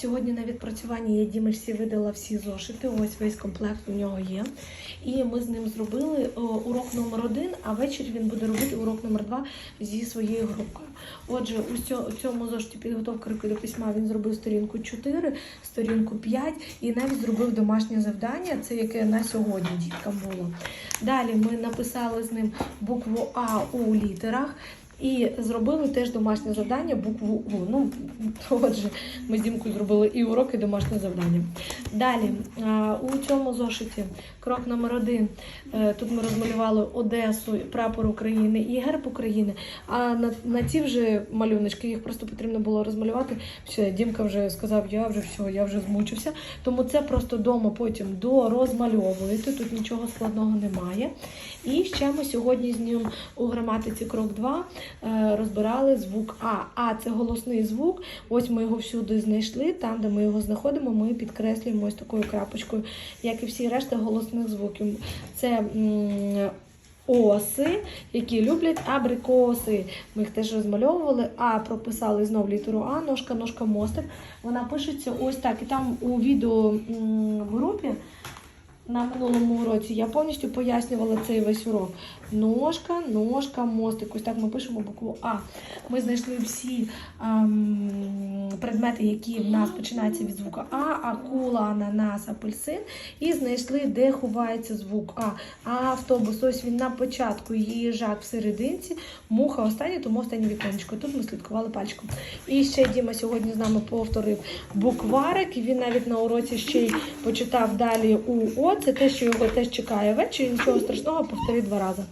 Сьогодні на відпрацюванні я Дімельсі видала всі зошити. Ось весь комплект у нього є. І ми з ним зробили урок номер один, а ввечері він буде робити урок номер два зі своєю групкою. Отже, у цьому зошиті підготовка руки до письма він зробив сторінку 4, сторінку 5 і навіть зробив домашнє завдання, це яке на сьогодні діткам було. Далі ми написали з ним букву А у літерах. І зробили теж домашнє завдання, букву У. Ну, отже, ми з Дімкою зробили і урок, і домашнє завдання. Далі, у цьому зошиті, крок номер один. Е, Тут ми розмалювали Одесу, прапор України і герб України. А на, на ці вже малюночки їх просто потрібно було розмалювати. Все, Дімка вже сказав, я вже все, я вже змучився. Тому це просто вдома потім дорозмальовуєте. Тут нічого складного немає. І ще ми сьогодні з ним у граматиці крок 2 е, розбирали звук А. А це голосний звук. Ось ми його всюди знайшли. Там, де ми його знаходимо, ми підкреслюємо ось такою крапочкою, як і всі решта голосних звуків. Це оси, які люблять абрикоси. Ми їх теж розмальовували, а прописали знов літеру А, ножка, ножка, мостик. Вона пишеться ось так. І там у відео в групі. На минулому уроці я повністю пояснювала цей весь урок. Ножка, ножка, мостик. Ось так ми пишемо букву А. Ми знайшли всі ем, предмети, які в нас починаються від звука А, акула, ананас, апельсин. І знайшли, де ховається звук А. А автобус, ось він на початку, їжак в серединці, муха останнє, тому останнє віконечко. Тут ми слідкували пальчиком. І ще Діма сьогодні з нами повторив букварик. Він навіть на уроці ще й почитав далі у О. Це те, що його теж чекає ввечері. Нічого страшного, повтори два рази.